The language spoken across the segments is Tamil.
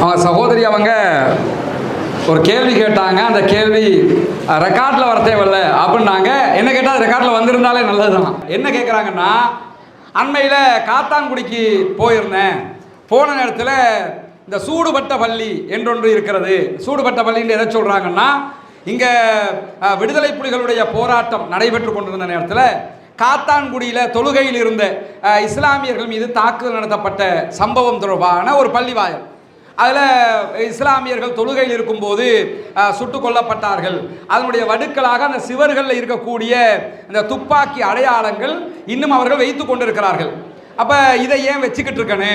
அவங்க சகோதரி அவங்க ஒரு கேள்வி கேட்டாங்க. அந்த கேள்வி ரெக்கார்டில் வர தேவையில்ல. அப்படின்னாங்க. என்ன கேட்டால் ரெக்கார்டில் வந்திருந்தாலே நல்லது தான் என்ன கேட்குறாங்கன்னா அண்மையில் காத்தான்குடிக்கு போயிருந்தேன். போன நேரத்தில் இந்த சூடுபட்ட பள்ளி என்றொன்று இருக்கிறது. சூடுபட்ட பள்ளின்னு எதை சொல்கிறாங்கன்னா இங்கே விடுதலை புலிகளுடைய போராட்டம் நடைபெற்று கொண்டிருந்த நேரத்தில் காத்தான்குடியில் தொழுகையில் இருந்த இஸ்லாமியர்கள் மீது தாக்குதல் நடத்தப்பட்ட சம்பவம் தொடர்பான ஒரு பள்ளிவாயல். அதில் இஸ்லாமியர்கள் தொழுகையில் இருக்கும்போது சுட்டு கொல்லப்பட்டார்கள். அதனுடைய வடுக்களாக அந்த சிவர்களில் இருக்கக்கூடிய இந்த துப்பாக்கி அடையாளங்கள் இன்னும் அவர்கள் வைத்து கொண்டிருக்கிறார்கள். அப்போ இதை ஏன் வச்சுக்கிட்டு இருக்கனே?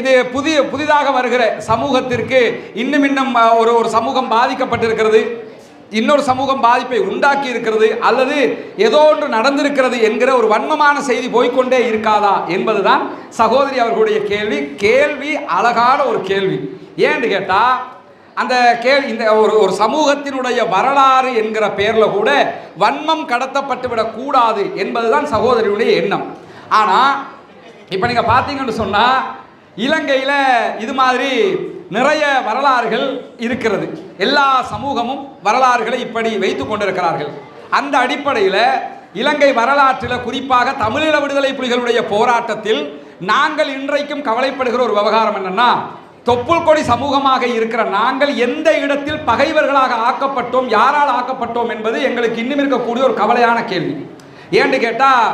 இது புதிய புதிதாக வருகிற சமூகத்திற்கு இன்னும் இன்னும் ஒரு ஒரு சமூகம் பாதிக்கப்பட்டிருக்கிறது. இன்னொரு சமூகம் பாதிப்பை உண்டாக்கி இருக்கிறது அல்லது ஏதோ ஒன்று நடந்திருக்கிறது என்கிற ஒரு வன்மமான செய்தி போய்க்கொண்டே இருக்காதா என்பதுதான் சகோதரி அவர்களுடைய கேள்வி. கேள்வி அழகான ஒரு கேள்வி. ஏன்னு கேட்டால் அந்த கேள்வி இந்த ஒரு ஒரு சமூகத்தினுடைய வரலாறு என்கிற பேரில் கூட வன்மம் கடத்தப்பட்டு விடக்கூடாது என்பதுதான் சகோதரியுடைய எண்ணம். ஆனால் இப்போ நீங்கள் பார்த்தீங்கன்னு சொன்னால் இலங்கையில் இது மாதிரி நிறைய வரலாறுகள் இருக்கிறது. எல்லா சமூகமும் வரலாறுகளை இப்படி வைத்து கொண்டிருக்கிறார்கள். அந்த அடிப்படையில் இலங்கை வரலாற்றில் குறிப்பாக தமிழீழ விடுதலை புலிகளுடைய போராட்டத்தில் நாங்கள் இன்றைக்கும் கவலைப்படுகிற ஒரு விவகாரம் என்னன்னா தொப்புள் கொடி சமூகமாக இருக்கிற நாங்கள் எந்த இடத்தில் பகைவர்களாக ஆக்கப்பட்டோம் யாரால் ஆக்கப்பட்டோம் என்பது எங்களுக்கு இன்னும் இருக்கக்கூடிய ஒரு கவலையான கேள்வி. ஏன்னு கேட்டால்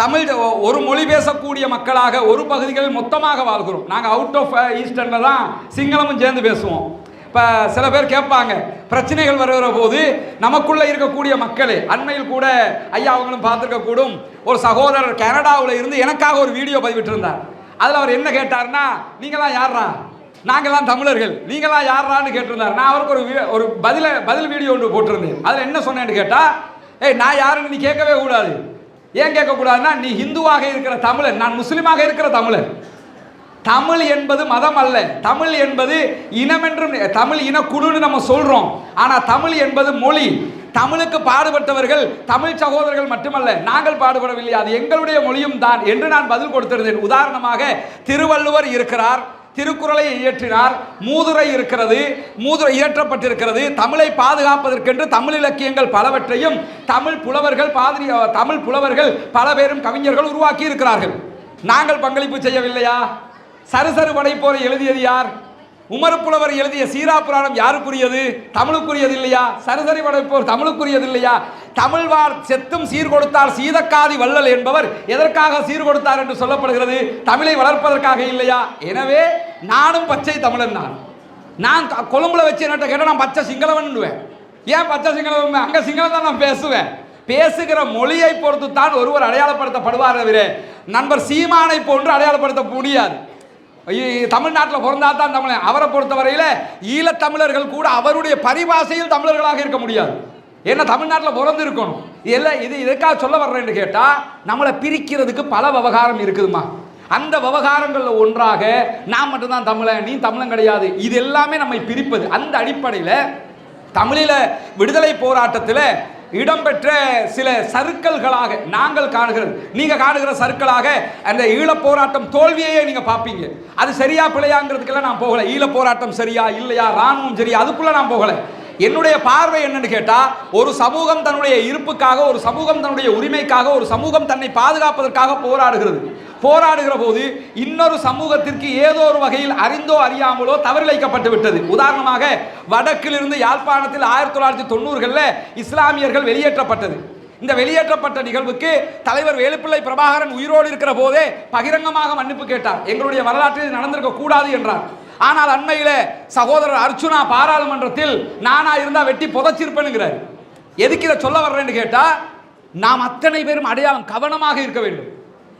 தமிழ் ஒரு மொழி பேசக்கூடிய மக்களாக ஒரு பகுதிகளில் மொத்தமாக வாழ்கிறோம். நாங்கள் அவுட் ஆஃப் ஈஸ்டர்னில் தான் சிங்களமும் சேர்ந்து பேசுவோம். இப்போ சில பேர் கேட்பாங்க பிரச்சனைகள் வருகிற போது நமக்குள்ளே இருக்கக்கூடிய மக்களே அண்மையில் கூட ஐயா அவங்களும் பார்த்துருக்கக்கூடும் ஒரு சகோதரர் கனடாவில் இருந்து எனக்காக ஒரு வீடியோ பதிவிட்டிருந்தார். அதில் அவர் என்ன கேட்டார்னா நீங்களாம் யாரா நாங்கள்லாம் தமிழர்கள். நீங்களாம் யாரான்னு கேட்டிருந்தார். நான் அவருக்கு ஒரு ஒரு பதில பதில் வீடியோ ஒன்று போட்டிருந்தேன். அதில் என்ன சொன்னேன்னு கேட்டால் ஏய் நான் யாருன்னு நீ கேட்கவே கூடாது. ஏன் கேட்கக்கூடாதுன்னா நீ ஹிந்துவாக இருக்கிற தமிழன். நான் முஸ்லீமாக இருக்கிற தமிழன். தமிழ் என்பது மதம் அல்ல. தமிழ் என்பது இனம் என்றும் தமிழ் இனக்குழுன்னு நம்ம சொல்றோம். ஆனால் தமிழ் என்பது மொழி. தமிழுக்கு பாடுபட்டவர்கள் தமிழ் சகோதரர்கள் மட்டுமல்ல நாங்கள் பாடுபடவில்லை. அது எங்களுடைய மொழியும் தான் என்று நான் பதில் கொடுத்திருந்தேன். உதாரணமாக திருவள்ளுவர் இருக்கிறார். திருக்குறளை இயற்றினார். மூதுரை இருக்கிறது மூதுரை இயற்றப்பட்டிருக்கிறது. தமிழை பாதுகாப்பதற்கென்று தமிழ் இலக்கியங்கள் பலவற்றையும் தமிழ் புலவர்கள் பாதிரி தமிழ் புலவர்கள் பல பேரும் கவிஞர்கள் உருவாக்கி இருக்கிறார்கள். நாங்கள் பங்களிப்பு செய்யவில்லையா? சருசரு படைப்போரை எழுதியது யார்? உமர் புலவர் எழுதிய சீரா புராணம் யாருக்குரியது? தமிழுக்குரியது இல்லையா? சருசரி படைப்போர் தமிழுக்குரியது இல்லையா? தமிழ்வார் செத்தும் சீர்கொடுத்தார் சீதக்காதி வள்ளல் என்பவர் எதற்காக சீர்கொடுத்தார் என்று சொல்லப்படுகிறது? தமிழை வளர்ப்பதற்காக இல்லையா? எனவே நானும் பச்சை தமிழன் நான். நான் க- கொழும்புல வச்சு என்ன கேட்டால் நான் பச்சை சிங்களவன்னுவேன். ஏன் பச்சை சிங்களவன்? அங்கே சிங்களம் தான் நான் பேசுவேன். பேசுகிற மொழியை பொறுத்து தான் ஒருவர் அடையாளப்படுத்தப்படுவார் தவிர நண்பர் சீமானை போன்று அடையாளப்படுத்த முடியாது. ஐய- தமிழ்நாட்டில் பிறந்தா தான் தமிழன். அவரை பொறுத்தவரையில் ஈழத்தமிழர்கள் கூட அவருடைய பரிபாசையில் தமிழர்களாக இருக்க முடியாது. ஏன்னா தமிழ்நாட்டில் பிறந்து இருக்கணும்? இது எதுக்காக சொல்ல வர்றேன்னு கேட்டால் நம்மளை பிரிக்கிறதுக்கு பல விவகாரம் இருக்குதுமா அந்த விவகாரங்களில் ஒன்றாக நான் மட்டும்தான் தமிழன் நீ தமிழன் கிடையாது. இது எல்லாமே நம்மை பிரிப்பது. அந்த அடிப்படையில் தமிழில் விடுதலை போராட்டத்தில் இடம்பெற்ற சில சருக்கல்களாக நாங்கள் காணுகிறது. நீங்கள் காணுகிற சருக்களாக அந்த ஈழப் போராட்டம் தோல்வியையே நீங்கள் பார்ப்பீங்க. அது சரியா பிழையாங்கிறதுக்கெல்லாம் நான் போகலை. ஈழப் போராட்டம் சரியா இல்லையா ராணுவம் சரியா அதுக்குள்ளே நான் போகலை. என்னுடைய பார்வை என்னன்னு கேட்டா ஒரு சமூகம் தன்னுடைய இருப்புக்காக ஒரு சமூகம் தன்னுடைய உரிமைக்காக ஒரு சமூகம் தன்னை பாதுகாப்பதற்காக போராடுகிறது. போராடுகிற போது இன்னொரு சமூகத்திற்கு ஏதோ ஒரு வகையில் அறிந்தோ அறியாமலோ தவறிழைக்கப்பட்டு விட்டது. உதாரணமாக வடக்கிலிருந்து யாழ்ப்பாணத்தில் ஆயிரத்தி தொள்ளாயிரத்தி தொண்ணூறுகளில் இஸ்லாமியர்கள் வெளியேற்றப்பட்டது. இந்த வெளியேற்றப்பட்ட நிகழ்வுக்கு தலைவர் வேலுப்பிள்ளை பிரபாகரன் உயிரோடு இருக்கிற போதே பகிரங்கமாக மன்னிப்பு கேட்டார். எங்களுடைய வரலாற்றில் நடந்திருக்க கூடாது என்றார். ஆனால் அண்மையில் சகோதரர் அர்ச்சுனா பாராளுமன்றத்தில் நானா இருந்தால் வெட்டி புதைச்சிருப்பேனுங்கிறார். எதுக்கு இதை சொல்ல வர்றேன்னு கேட்டால் நாம் அத்தனை பேரும் அடையாளம் கவனமாக இருக்க வேண்டும்.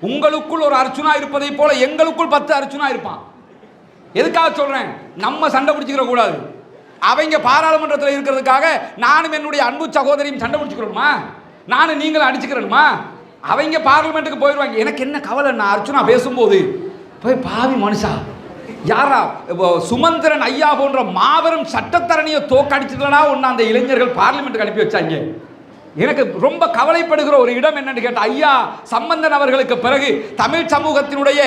உங்களுக்குள் ஒரு அர்ச்சுனா இருப்பதைப் போல எங்களுக்குள் பத்து அர்ச்சுனா இருப்பான். எதுக்காக சொல்றேன்? நம்ம சண்டை பிடிச்சிக்கிற கூடாது. அவங்க பாராளுமன்றத்தில் இருக்கிறதுக்காக நானும் என்னுடைய அன்பு சகோதரியும் சண்டை பிடிச்சிக்கிறோமா? நானும் நீங்களும் அடிச்சுக்கிறேனுமா அவங்க பார்லிமெண்ட்டுக்கு போயிடுவாங்க எனக்கு என்ன கவலை நான் அர்ச்சுனா பேசும்போது போய் பாவி மனுஷா யாரா? சுமந்திரன் ஐயா போன்ற மாபெரும் சட்டத்தரணியை தோக்கடிச்சிடலனா ஒன்று அந்த இளைஞர்கள் பார்லிமெண்ட்டுக்கு அனுப்பி வச்சாங்க. எனக்கு ரொம்ப கவலைப்படுகிற ஒரு இடம் என்னன்னு கேட்ட ஐயா சம்பந்தன் அவர்களுக்கு பிறகு தமிழ் சமூகத்தினுடைய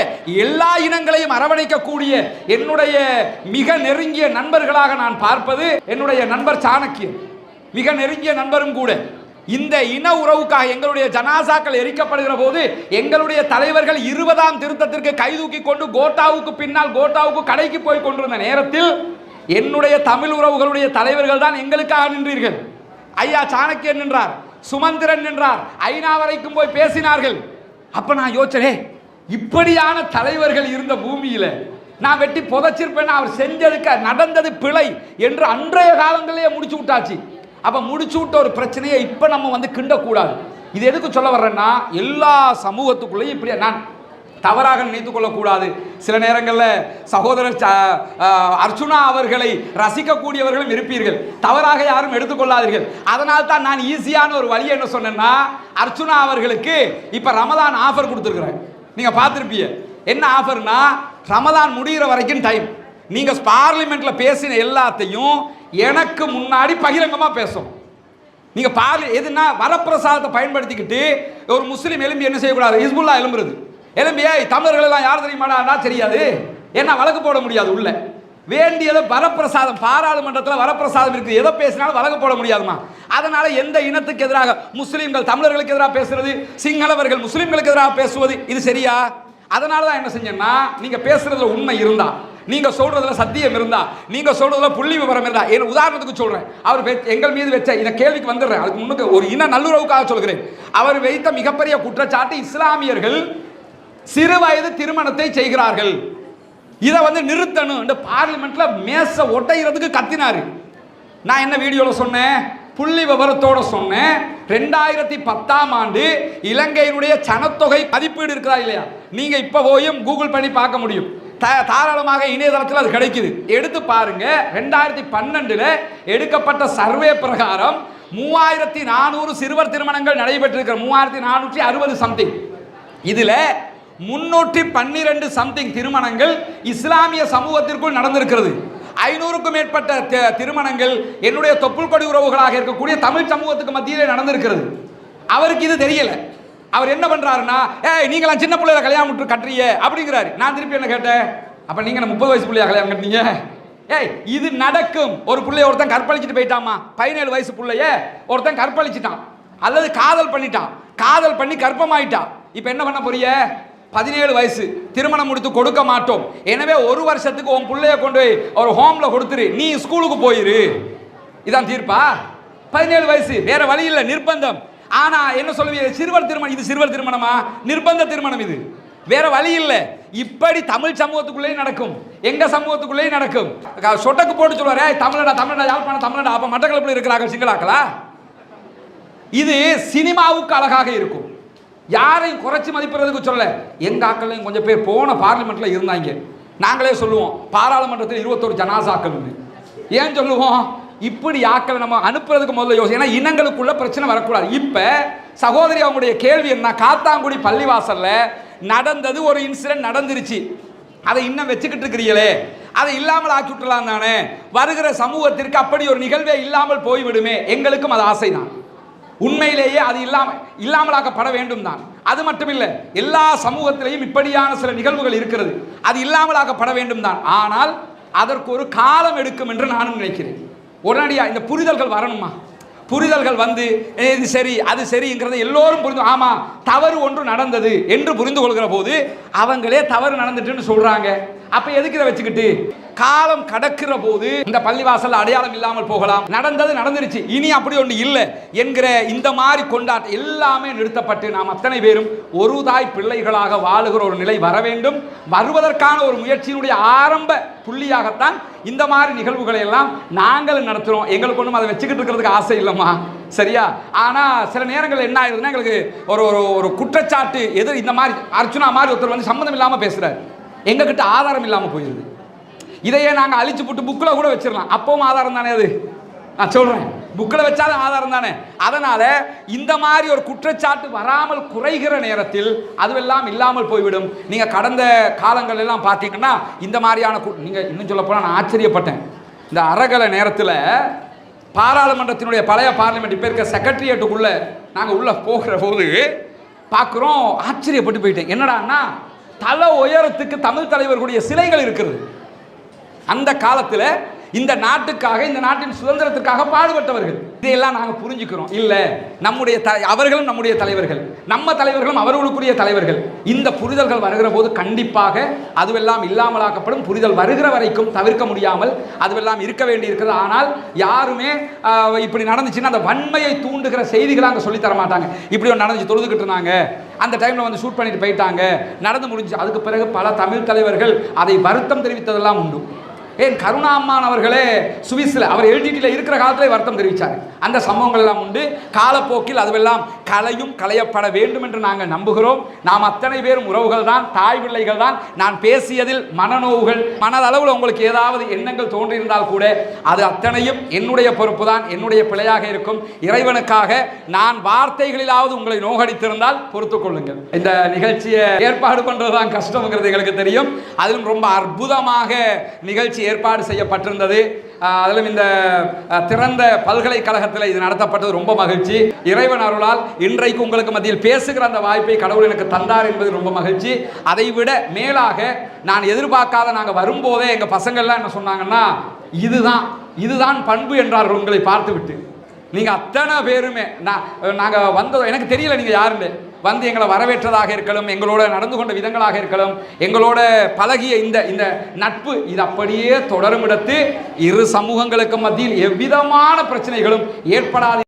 எல்லா இனங்களையும் அரவணைக்கக்கூடிய என்னுடைய மிக நெருங்கிய நண்பர்களாக நான் பார்ப்பது என்னுடைய நண்பர் சாணக்கியன். மிக நெருங்கிய நண்பரும் கூட. இந்த இன உறவுக்காக எங்களுடைய ஜனாசாக்கள் எரிக்கப்படுகிற போது எங்களுடைய தலைவர்கள் இருபதாம் திருத்தத்திற்கு கைதூக்கி கொண்டு கோட்டாவுக்கு பின்னால் கோட்டாவுக்கு கடைக்கு போய் கொண்டிருந்த நேரத்தில் என்னுடைய தமிழ் உறவுகளுடைய தலைவர்கள் தான் எங்களுக்காக நின்றீர்கள். ஐயா சாணக்கியன் நின்றார் சுமந்திரன் நின்றார் ஐநா வரைக்கும் போய் பேசினார்கள். அப்ப நான் யோசனே இப்படியான தலைவர்கள் இருந்த பூமியில நான் வெட்டி புதைச்சிருப்பேன் அவர் செஞ்சதுக்கு நடந்தது பிழை என்று அன்றைய காலங்களிலே முடிச்சு விட்டாச்சு. அப்போ முடிச்சு விட்ட ஒரு பிரச்சனையை இப்போ நம்ம வந்து கிண்டக்கூடாது. இது எதுக்கு சொல்ல வர்றேன்னா எல்லா சமூகத்துக்குள்ளேயும் இப்படி நான் தவறாக நினைத்து கொள்ளக்கூடாது. சில நேரங்களில் சகோதரர் ச- அர்ச்சுனா அவர்களை ரசிக்கக்கூடியவர்களும் இருப்பீர்கள். தவறாக யாரும் எடுத்துக்கொள்ளாதீர்கள். அதனால் தான் நான் ஈஸியான ஒரு வழி என்ன சொன்னேன்னா அர்ச்சுனா அவர்களுக்கு இப்போ ரமதான் ஆஃபர் கொடுத்துருக்குறேன் நீங்கள் பார்த்துருப்பீங்க. என்ன ஆஃபர்னா ரமதான் முடிகிற வரைக்கும் டைம். நீங்கள் பார்லிமெண்ட்டில் பேசின எல்லாத்தையும் எனக்கு முன்னாடி பகிரங்கமாக பேசும் நீங்க பார்லி எதுனா வரப்பிரசாதத்தை பயன்படுத்திக்கிட்டு ஒரு முஸ்லீம் எலும்பி என்ன செய்யக்கூடாது? ஹிஸ்புல்லா எலும்புறது. எலும்பி ஏய் தமிழர்கள் எல்லாம் யார் தெரியுமாடா தெரியாது. ஏன்னா வழக்கு போட முடியாது உள்ள. வேண்டியதை வரப்பிரசாதம் பாராளுமன்றத்தில் வரப்பிரசாதம் இருக்குது. எதை பேசினாலும் வழக்கு போட முடியாதுமா அதனால எந்த இனத்துக்கு எதிராக முஸ்லீம்கள் தமிழர்களுக்கு எதிராக பேசுறது? சிங்களவர்கள் முஸ்லீம்களுக்கு எதிராக பேசுவது? இது சரியா? அதனால தான் என்ன செஞ்சேன்னா நீங்கள் பேசுறதுல உண்மை இருந்தால் நீங்க சொல்றதுல சத்தியம் இருந்தா நீங்க சொல்றதுல புள்ளி விவரம் இருந்தா என் உதாரணத்துக்கு சொல்றேன். அவர் வெ- எங்கள் மீது வச்ச இந்த கேள்விக்கு வந்துடுறேன். அதுக்கு முன்னுக்கு ஒரு இன நல்லுறவுக்காக சொல்கிறேன். அவர் வைத்த மிகப்பெரிய குற்றச்சாட்டு இஸ்லாமியர்கள் சிறு வயது திருமணத்தை செய்கிறார்கள். இதை வந்து நிறுத்தணும். இந்த பார்லிமெண்ட்ல மேச ஒட்டைகிறதுக்கு கத்தினாரு. நான் என்ன வீடியோவில் சொன்னேன்? புள்ளி விவரத்தோட சொன்னேன். ரெண்டாயிரத்தி பத்தாம் ஆண்டு இலங்கையினுடைய சனத்தொகை மதிப்பீடு இருக்கிறா இல்லையா? நீங்க இப்ப போயும் கூகுள் பண்ணி பார்க்க முடியும். த- தாராளமாக இணையதளத்தில் அது கிடைக்குது. எடுத்து பாருங்க. ரெண்டாயிரத்தி பன்னெண்டுல எடுக்கப்பட்ட சர்வே பிரகாரம் மூவாயிரத்தி நானூறு சிறுவர் திருமணங்கள் நடைபெற்றிருக்கிற மூவாயிரத்தி நானூற்றி அறுபது சம்திங் இதில் முன்னூற்றி பன்னிரெண்டு சம்திங் திருமணங்கள் இஸ்லாமிய சமூகத்திற்குள் நடந்திருக்கிறது. ஐநூறுக்கும் மேற்பட்ட திருமணங்கள் என்னுடைய தொப்புள் கொடி உறவுகளாக இருக்கக்கூடிய தமிழ் சமூகத்துக்கு மத்தியிலே நடந்திருக்கிறது. அவருக்கு இது தெரியலை. அவர் என்ன பண்ணுறாருன்னா ஏய் நீங்களாம் சின்ன பிள்ளைய கல்யாணம் விட்டு கட்டுறீங்க அப்படிங்கிறாரு. நான் திருப்பி என்ன கேட்டேன் அப்போ நீங்கள் முப்பது வயசு பிள்ளையா கல்யாணம் கட்டினீங்க? ஏய் இது நடக்கும். ஒரு பிள்ளைய ஒருத்தன் கற்பழிச்சிட்டு போயிட்டாமா? பதினேழு வயசு பிள்ளைய ஒருத்தன் கற்பழிச்சிட்டான். அல்லது காதல் பண்ணிட்டான். காதல் பண்ணி கற்பமாயிட்டான் இப்போ என்ன பண்ண போறிய பதினேழு வயசு. திருமணம் முடித்து கொடுக்க மாட்டோம். எனவே ஒரு வருஷத்துக்கு உன் பிள்ளைய கொண்டு போய் ஒரு ஹோமில் கொடுத்துரு. நீ ஸ்கூலுக்கு போயிரு. இதான் தீர்ப்பா? பதினேழு வயசு. வேற வழி இல்லை. நிர்பந்தம். ஆனா என்ன சொல்லுவீங்க? சிறுவர் திருமணம் இது சிறுவர் திருமணமா? நிர்பந்த திருமணம் இது. வேற வழி இல்லை. இப்படி தமிழ் சமூகத்துக்குள்ளேயும் நடக்கும். எங்க சமூகத்துக்குள்ளேயும் நடக்கும். சொட்டக்கு போட்டு சொல்லுவாரு தமிழடா தமிழடா யாழ்ப்பாணம் தமிழடா அப்ப மட்டக்களப்பில் இருக்கிறார்கள் சிங்களாக்களா இது சினிமாவுக்கு அழகாக இருக்கும். யாரையும் குறைச்சி மதிப்பிடுறதுக்கு சொல்ல எங்க ஆக்கள்லையும் கொஞ்சம் பேர் போன பார்லிமெண்ட்ல இருந்தாங்க. நாங்களே சொல்லுவோம் பாராளுமன்றத்தில் இருபத்தொரு ஜனாசாக்கள் ஏன் சொல்லுவோம்? இப்படி ஆக்களை நம்ம அனுப்புறதுக்கு முதல்ல யோசி ஏன்னா இனங்களுக்குள்ள பிரச்சனை வரக்கூடாது. இப்ப சகோதரி அவங்களுடைய கேள்வி என்ன? காத்தாங்குடி பள்ளிவாசலில் நடந்தது ஒரு இன்சிடென்ட் நடந்துருச்சு. அதை இன்னும் வச்சுக்கிட்டு இருக்கிறீங்களே. அதை இல்லாமல் ஆக்கி விட்டுலாம் தானே. வருகிற சமூகத்திற்கு அப்படி ஒரு நிகழ்வே இல்லாமல் போய்விடுமே. எங்களுக்கும் அது ஆசைதான். உண்மையிலேயே அது இல்லாமல் இல்லாமலாக்கப்பட வேண்டும் தான். அது மட்டும் இல்லை எல்லா சமூகத்திலையும் இப்படியான சில நிகழ்வுகள் இருக்கிறது. அது இல்லாமலாக்கப்பட வேண்டும் தான். ஆனால் அதற்கு ஒரு காலம் எடுக்கும் என்று நானும் நினைக்கிறேன். உடனடியாக இந்த புரிதல்கள் வரணுமா? புரிதல்கள் வந்து "ஏ, இது சரி அது சரிங்கிறத எல்லோரும் புரிந்து ஆமாம் தவறு ஒன்று நடந்தது என்று புரிந்து கொள்கிற போது அவங்களே தவறு நடந்துட்டுன்னு சொல்கிறாங்க அப்ப எதுக்கு இதை வச்சுக்கிட்டு? காலம் கடக்கிற போது இந்த பள்ளிவாசல் அடையாளம் இல்லாமல் போகலாம். நடந்தது நடந்துருச்சு. இனி அப்படி ஒன்று இல்லை என்கிற இந்த மாதிரி கொண்டாட்டம் எல்லாமே நிறுத்தப்பட்டு நாம் அத்தனை பேரும் ஒரு தாய் பிள்ளைகளாக வாழுகிற ஒரு நிலை வர வேண்டும். வருவதற்கான ஒரு முயற்சியினுடைய ஆரம்ப புள்ளியாகத்தான் இந்த மாதிரி நிகழ்வுகளை எல்லாம் நாங்கள் நடத்துகிறோம் எங்களுக்கு ஒன்றும் அதை வச்சுக்கிட்டு இருக்கிறதுக்கு ஆசை இல்லைம்மா. சரியா? ஆனால் சில நேரங்கள் என்ன ஆயிருதுன்னா எங்களுக்கு ஒரு ஒரு ஒரு குற்றச்சாட்டு எது இந்த மாதிரி அர்ச்சுனா மாதிரி ஒருத்தர் வந்து சம்மந்தம் இல்லாமல் பேசுகிறார் எங்ககிட்ட ஆதாரம் இல்லாமல் போயிடுது இதையே நாங்கள் அழிச்சு போட்டு புக்கில் கூட வச்சிடலாம். அப்பவும் ஆதாரம் தானே அது? நான் சொல்கிறேன் புக்கில் வச்சாலும் ஆதாரம் தானே? அதனால் இந்த மாதிரி ஒரு குற்றச்சாட்டு வராமல் குறைகிற நேரத்தில் அதுவெல்லாம் இல்லாமல் போய்விடும். நீங்கள் கடந்த காலங்கள் எல்லாம் பார்த்தீங்கன்னா இந்த மாதிரியான நீங்கள் இன்னும் சொல்லப்போனால் நான் ஆச்சரியப்பட்டேன். இந்த அறகலை நேரத்தில் பாராளுமன்றத்தினுடைய பழைய பார்லிமெண்ட் இப்போ இருக்க செக்ரட்டரியேட்டுக்குள்ளே நாங்கள் உள்ளே போகிற போது பார்க்குறோம் ஆச்சரியப்பட்டு போயிட்டேன். என்னடான்னா தலை உயரத்துக்கு தமிழ் தலைவர்களுடைய சிலைகள் இருக்கிறது. அந்த காலத்தில் இந்த நாட்டுக்காக இந்த நாட்டின் சுதந்திரத்திற்காக பாடுபட்டவர்கள். இதையெல்லாம் நாங்கள் புரிஞ்சுக்கிறோம். இல்லை நம்முடைய த அவர்களும் நம்முடைய தலைவர்கள். நம்ம தலைவர்களும் அவர்களுக்குரிய தலைவர்கள். இந்த புரிதல்கள் வருகிற போது கண்டிப்பாக அதுவெல்லாம் இல்லாமலாக்கப்படும். புரிதல் வருகிற வரைக்கும் தவிர்க்க முடியாமல் அதுவெல்லாம் இருக்க வேண்டியிருக்கிறது. ஆனால் யாருமே இப்படி நடந்துச்சுன்னா அந்த வன்மையை தூண்டுகிற செய்திகளை அங்கே சொல்லித் தர மாட்டாங்க. இப்படி ஒன்று நடந்துச்சு தொழுதுகிட்டு இருந்தாங்க. அந்த டைமில் வந்து ஷூட் பண்ணிட்டு போயிட்டாங்க. நடந்து முடிஞ்சு அதுக்கு பிறகு பல தமிழ் தலைவர்கள் அதை வருத்தம் தெரிவித்ததெல்லாம் உண்டு. ஏன் கருணாம்மான் அவர்களே சுவிஸில் அவர் எல்டிடியில் இருக்கிற காலத்தில் வருத்தம் தெரிவித்தார் அந்த சம்பவங்கள் எல்லாம் உண்டு. காலப்போக்கில் அதுவெல்லாம் கலையும் கலையப்பட வேண்டும் என்று நாங்கள் நம்புகிறோம். நாம் அத்தனை பேரும் உறவுகள் தான் தாய் பிள்ளைகள் தான் நான் பேசியதில் மனநோவுகள் மனதளவில் உங்களுக்கு ஏதாவது எண்ணங்கள் தோன்றியிருந்தால் கூட அது அத்தனையும் என்னுடைய பொறுப்பு தான் என்னுடைய பிழையாக இருக்கும். இறைவனுக்காக நான் வார்த்தைகளிலாவது உங்களை நோகடித்திருந்தால் பொறுத்து கொள்ளுங்கள். இந்த நிகழ்ச்சியை ஏற்பாடு பண்ணுறது தான் கஷ்டம்ங்கிறது எங்களுக்கு தெரியும். அதிலும் ரொம்ப அற்புதமாக நிகழ்ச்சி ஏற்பாடு செய்யப்பட்டிருந்தது. அதிலும் இந்த திறந்த பல்கலைக்கழகத்தில் இது நடத்தப்பட்டது. ரொம்ப மகிழ்ச்சி. இறைவன் அருளால் இன்றைக்கு உங்களுக்கு மத்தியில் பேசுகிற அந்த வாய்ப்பை கடவுள் எனக்கு தந்தார் என்பது ரொம்ப மகிழ்ச்சி. அதை விட மேலாக நான் எதிர்பார்க்காத நாங்கள் வரும்போதே எங்கள் பசங்கள்லாம் என்ன சொன்னாங்கன்னா இதுதான் இதுதான் பண்பு என்றார்கள் உங்களை பார்த்து விட்டு நீங்கள் அத்தனை பேருமே நான் நாங்கள் வந்ததோ எனக்கு தெரியல நீங்கள் யாருன்னு. வந்து எங்களை வரவேற்றதாக இருக்கலாம் எங்களோட நடந்து கொண்ட விதங்களாக இருக்கலாம் எங்களோட பழகிய இந்த இந்த நட்பு இது அப்படியே தொடரும் இடத்து இரு சமூகங்களுக்கு மத்தியில் எவ்விதமான பிரச்சனைகளும் ஏற்படாது